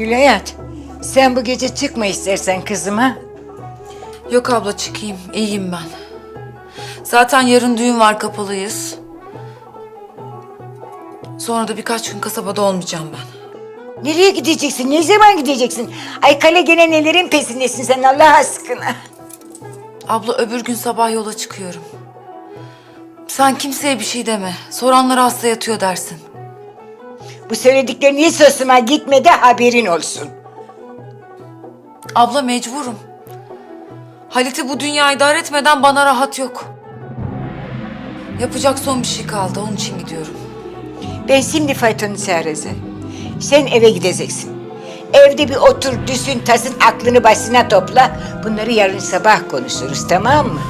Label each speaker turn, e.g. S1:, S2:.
S1: Gülayat, sen bu gece çıkma istersen kızıma.
S2: Yok abla çıkayım. İyiyim ben. Zaten yarın düğün var kapalıyız. Sonra da birkaç gün kasabada olmayacağım ben.
S1: Nereye gideceksin? Ne zaman gideceksin? Ay kale gene nelerin peşindesin sen Allah aşkına.
S2: Abla öbür gün sabah yola çıkıyorum. Sen kimseye bir şey deme. Soranlara hasta yatıyor dersin.
S1: Bu söylediklerin hiç hoşuma gitmedi haberin olsun.
S2: Abla mecburum. Halit'i bu dünya idare etmeden bana rahat yok. Yapacak son bir şey kaldı. Onun için gidiyorum.
S1: Ben şimdi faytonu çağıracağım. Sen eve gideceksin. Evde bir otur, düşün, tasın, aklını başına topla. Bunları yarın sabah konuşuruz, tamam mı?